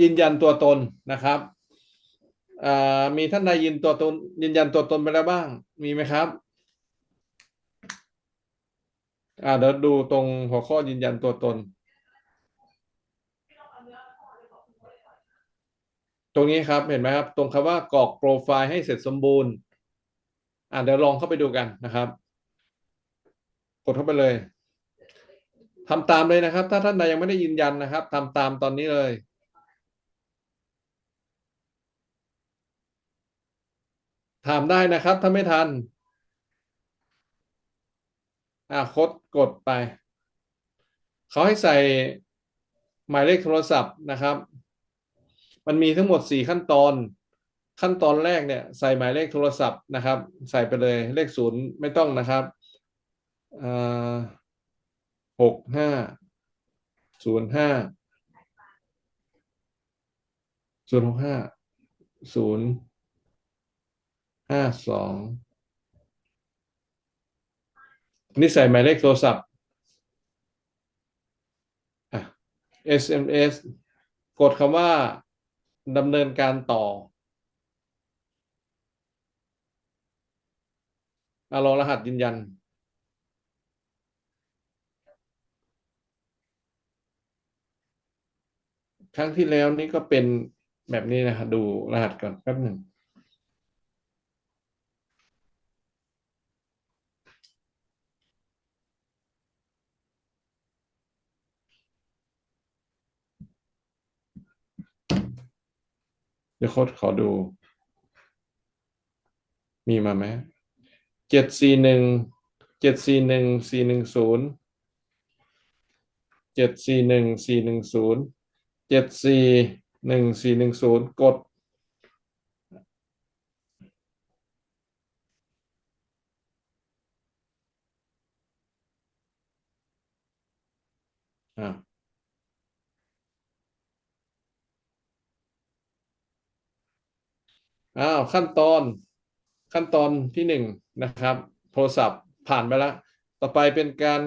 ยืนยันตัวตนนะครับมีท่านใดยืนตัวตน ยืนยันตัวตนไปแล้วบ้าง มีไหมครับอ่าเดี๋ยวดูตรงหัวข้อยืนยันตัวตน ตรงนี้ครับเห็นไหมครับ ตรงคำว่ากรอกโปรไฟล์ให้เสร็จสมบูรณ์ อ่าเดี๋ยวลองเข้าไปดูกันนะครับ กดเข้าไปเลยทำตามเลยนะครับ ถ้าท่านใดยังไม่ได้ยืนยันนะครับทำตามตอนนี้เลย ถามได้นะครับ ถ้าไม่ทัน อ่าคดกดไป เขาให้ใส่หมายเลขโทรศัพท์นะครับ มันมีทั้งหมดสี่ขั้นตอน ขั้นตอนแรกเนี่ย ใส่หมายเลขโทรศัพท์นะครับ ใส่ไปเลยเลขศูนย์ไม่ต้องนะครับอ่าหกห้าศูนย์ห้าศูนย์หกห้าศูนย์ ห้าสองนี่ใส่หมายเลขโทรศัพท์อะ SMS กดคำว่าดำเนินการต่ออะรอรหัสยืนยัน ครั้งที่แล้วนี่ก็เป็นแบบนี้นะครับดูรหัสก่อนแป๊บหนึ่ง เดี๋ยวโค้ดขอดู มีมาไหมเจ็ดสี่หนึ่งเจ็ดสี่หนึ่งสี่หนึ่งศูนย์เจ็ดสี่หนึ่งสี่หนึ่งศูนย์เจ็ดสี่หนึ่งสี่หนึ่งศูนย์กด อ่า อ้าวขั้นตอนขั้นตอนที่หนึ่งนะครับ โทรศัพท์ผ่านไปแล้ว ต่อไปเป็นการ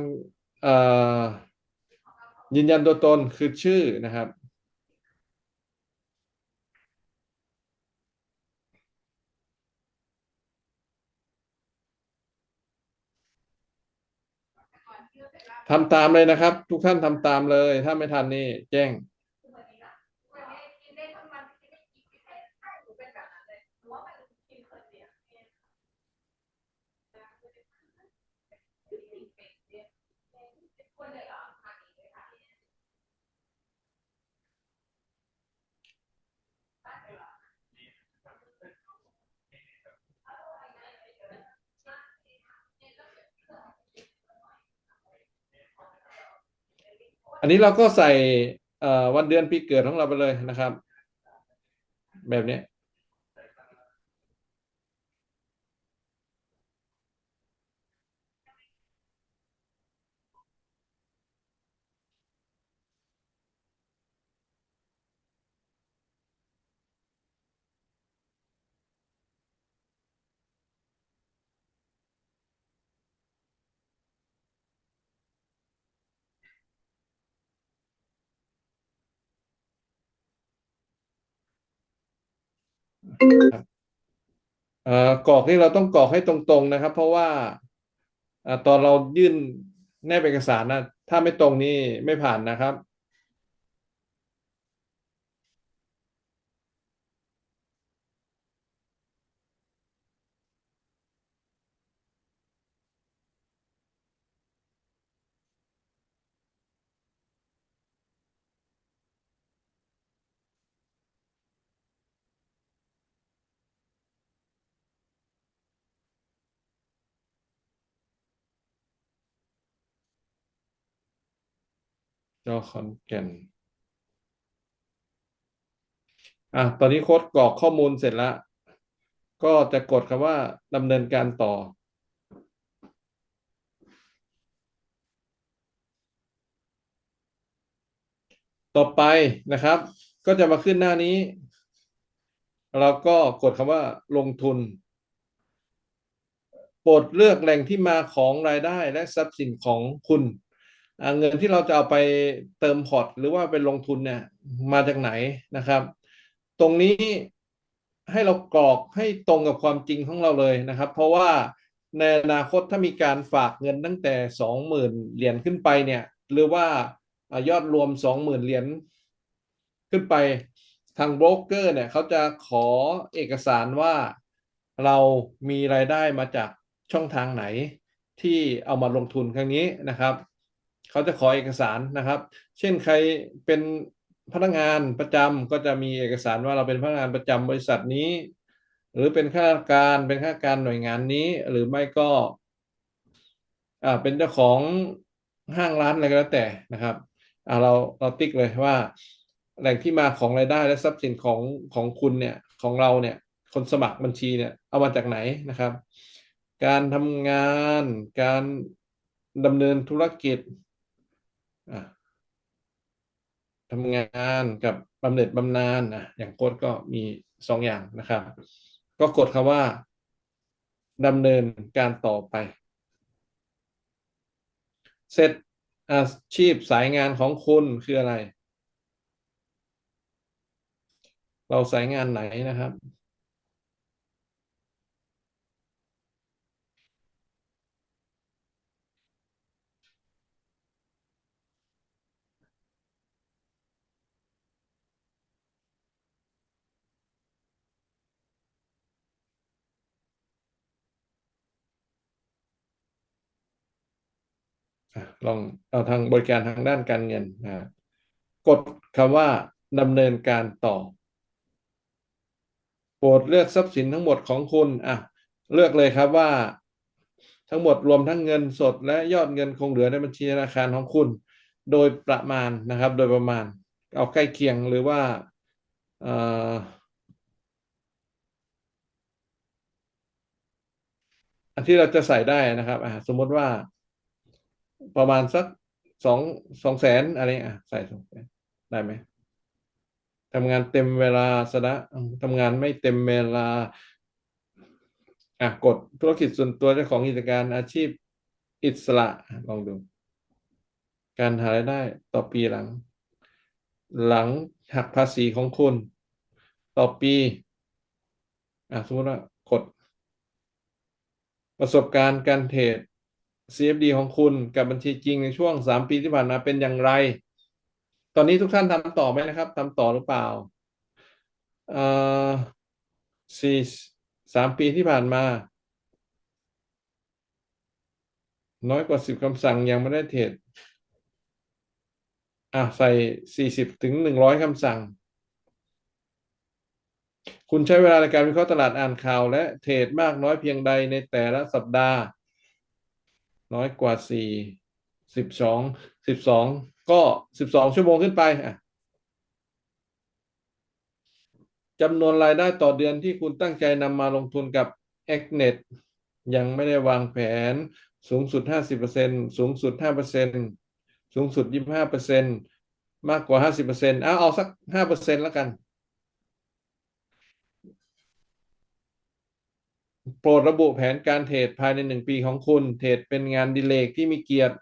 ยืนยันตัวตนคือชื่อนะครับทำตามเลยนะครับ ทุกท่านทำตามเลย ถ้าไม่ทันนี่แจ้ง อันนี้เราก็ใส่วันเดือนปีเกิดของเราไปเลยนะครับ แบบนี้ กรอกนี่เราต้องกรอกให้ตรงๆนะครับ เพราะว่าอตอนเรายื่นแนบเอกสารนะถ้าไม่ตรงนี่ไม่ผ่านนะครับ อขอนแก่นอะตอนนี้โค้ดกรอกข้อมูลเสร็จแล้ว ก็จะกดคำว่าดำเนินการต่อ ต่อไปนะครับ ก็จะมาขึ้นหน้านี้ เราก็กดคำว่าลงทุนโปรดเลือกแหล่งที่มาของรายได้และทรัพย์สินของคุณ เงินที่เราจะเอาไปเติมพอร์ตหรือว่าเป็นลงทุนเนี่ยมาจากไหนนะครับ ตรงนี้ให้เรากรอกให้ตรงกับความจริงของเราเลยนะครับ เพราะว่าในอนาคตถ้ามีการฝากเงินตั้งแต่สองหมื่นเหรียญขึ้นไปเนี่ย หรือว่ายอดรวมสองหมื่นเหรียญขึ้นไปทางโบรกเกอร์เนี่ยเขาจะขอเอกสารว่าเรามีรายได้มาจากช่องทางไหนที่เอามาลงทุนครั้งนี้นะครับ เขาจะขอเอกสารนะครับ เช่นใครเป็นพนักงานประจำก็จะมีเอกสารว่าเราเป็นพนักงานประจำบริษัทนี้ หรือเป็นข้าราชการเป็นข้าราชการหน่วยงานนี้ หรือไม่ก็อ่าเป็นเจ้าของห้างร้านอะไรก็แล้วแต่นะครับอ่าเราเราติ๊กเลยว่า แหล่งที่มาของรายได้และทรัพย์สินของของคุณเนี่ยของเราเนี่ยคนสมัครบัญชีเนี่ยเอามาจากไหนนะครับ การทำงานการดำเนินธุรกิจ ทำงานกับบำเหน็จบำนาญนะอย่างโค้ดก็มีสองอย่างนะครับ ก็กดคำว่าดำเนินการต่อไป เสร็จอาชีพสายงานของคุณคืออะไร เราสายงานไหนนะครับ ลองเอาทางบริการทางด้านการเงินนะกดคำว่าดำเนินการต่อโปรดเลือกทรัพย์สินทั้งหมดของคุณอะเลือกเลยครับว่า ทั้งหมดรวมทั้งเงินสด และยอดเงินคงเหลือในบัญชีธนาคารของคุณ โดยประมาณนะครับ โดยประมาณ เอาใกล้เคียงหรือว่าอันที่เราจะใส่ได้นะครับสมมติว่า ประมาณสักสองสองแสนอะไรอะใส่สองแสนได้ไหมทำงานเต็มเวลาสระทำงานไม่เต็มเวลาอะกดธุรกิจส่วนตัวเจ้าของกิจการอาชีพอิสระลองดู การหารายได้ต่อปีหลัง หลังหักภาษีของคุณ ต่อปีอะสมมติว่ากด ประสบการณ์การเทรด CFD ของคุณกับบัญชีจริงในช่วงสามปีที่ผ่านมาเป็นอย่างไร ตอนนี้ทุกท่านทำต่อไหมนะครับทำต่อหรือเปล่าอ่อสี่สามปีที่ผ่านมา น้อยกว่าสิบคำสั่งยังไม่ได้เทรดอะใส่สี่สิบถึงหนึ่งร้อยคำสั่ง คุณใช้เวลาในการวิเคราะห์ตลาดอ่านข่าวและเทรดมากน้อยเพียงใดในแต่ละสัปดาห์ น้อยกว่าสี่สิบสองสิบสองก็สิบสองชั่วโมงขึ้นไปอะจำนวนรายได้ต่อเดือนที่คุณตั้งใจนำมาลงทุนกับ x n e t ยังไม่ได้วางแผนสูงสุด 50%สูงสุด 5%สูงสุด 25%มากกว่า 50%เอาเอาสัก 5%แล้วกัน โปรดระบุแผนการเทรดภายในหนึ่งปีของคุณ เทรดเป็นงานดิเลกที่มีเกียรติ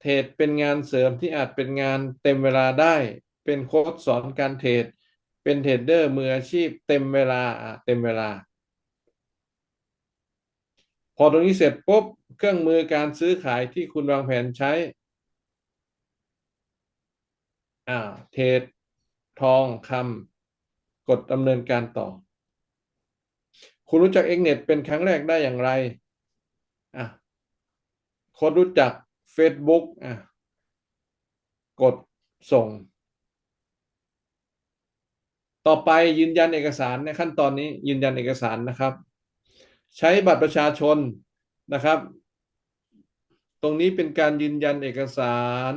เทรดเป็นงานเสริมที่อาจเป็นงานเต็มเวลาได้ เป็นโค้ชสอนการเทรด เป็นเทรดเดอร์มืออาชีพ เต็มเวลาเต็มเวลา พอตรงนี้เสร็จปุ๊บเครื่องมือการซื้อขายที่คุณวางแผนใช้ อ่า เทรดทองคำกดดำเนินการต่อ คุณรู้จัก Xnet เป็นครั้งแรกได้อย่างไรอะคนรู้จัก Facebook อะกดส่ง ต่อไปยืนยันเอกสารในขั้นตอนนี้ยืนยันเอกสารนะครับ ใช้บัตรประชาชนนะครับ ตรงนี้เป็นการยืนยันเอกสาร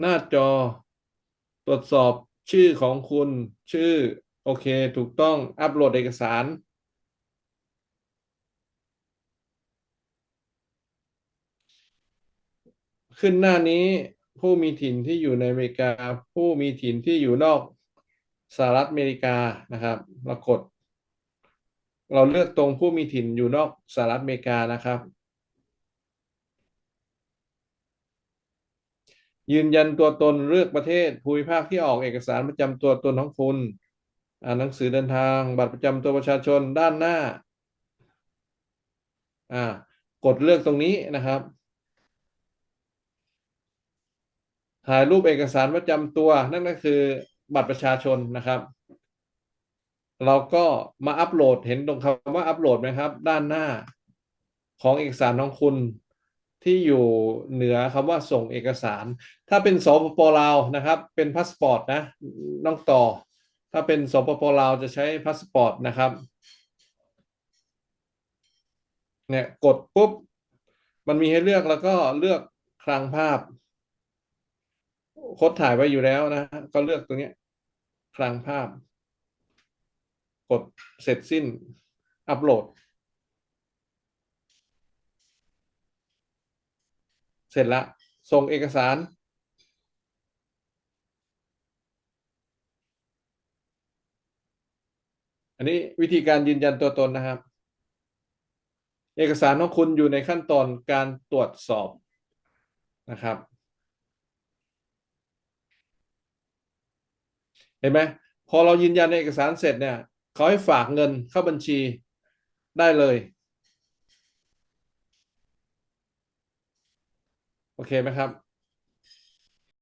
หน้าจอตรวจสอบชื่อของคุณชื่อ โอเค ถูกต้องอัปโหลดเอกสาร ขึ้นหน้านี้ผู้มีถิ่นที่อยู่ในอเมริกา ผู้มีถิ่นที่อยู่นอกสหรัฐอเมริกานะครับเรากด เราเลือกตรงผู้มีถิ่นอยู่นอกสหรัฐอเมริกานะครับ ยืนยันตัวตนเลือกประเทศภูมิภาคที่ออกเอกสารประจำตัวตนของคุณ อ่านหนังสือเดินทางบัตรประจำตัวประชาชนด้านหน้า อ่ากดเลือกตรงนี้นะครับ ถ่ายรูปเอกสารประจำตัวนั่นก็คือบัตรประชาชนนะครับ เราก็มาอัปโหลดเห็นตรงคำว่าอัปโหลดไหมครับ ด้านหน้าของเอกสารของคุณที่อยู่เหนือคำว่าส่งเอกสาร ถ้าเป็นสปปลาวนะครับ เป็นพาสปอร์ตนะน้องต่อ ถ้าเป็นสปปลาวจะใช้พาสปอร์ตนะครับเนี่ยกดปุ๊บ มันมีให้เลือกแล้วก็เลือกคลังภาพโค้ดถ่ายไว้อยู่แล้วนะ ก็เลือกตรงนี้คลังภาพ กดเสร็จสิ้น อัปโหลด เสร็จละ ส่งเอกสาร อันนี้วิธีการยืนยันตัวตนนะครับ เอกสารของคุณอยู่ในขั้นตอนการตรวจสอบนะครับ เห็นไหมพอเรายืนยันในเอกสารเสร็จเนี่ยเขาให้ฝากเงินเข้าบัญชีได้เลยโอเคไหมครับ